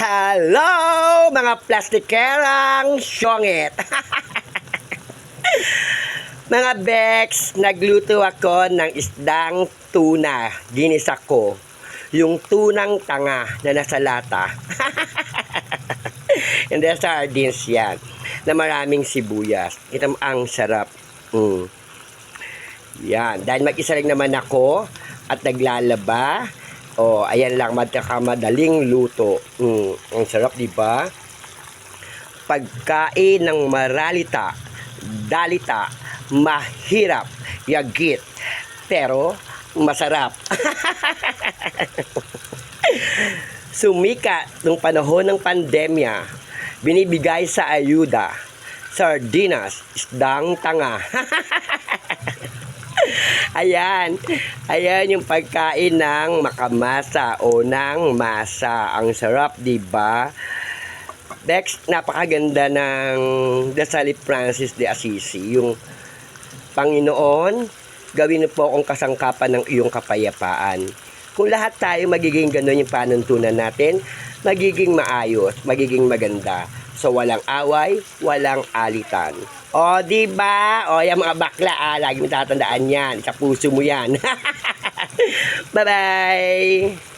Hello, mga plastikerang syongit! mga Bex, nagluto ako ng isdang tuna. Ginisa ko. Yung tunang tanga na nasa lata. Hindi sardines yan. Na maraming sibuyas. Kita ang sarap. Mm. Yan. Dahil mag-isa lang naman ako at naglalaba. Oh, ayan lang, magkakamadaling luto. Mm, ang sarap, di ba? Pagkain ng maralita, dalita, mahirap, yagit, pero masarap. Sumika nung panahon ng pandemya, binibigay sa ayuda, sardinas, isdang tanga. Ayan. Ayan yung pagkain ng makamasa o ng masa. Ang sarap, di ba? Next, napakaganda ng Dasali Francis de Assisi. Yung Panginoon, gawin po akong kasangkapan ng iyong kapayapaan. Kung lahat tayo magiging ganun yung panuntunan natin, magiging maayos, magiging maganda. So, walang away, walang alitan. O, di ba? O, yung mga bakla, ah, lagi mo tatandaan yan. Sa puso mo yan. Bye-bye!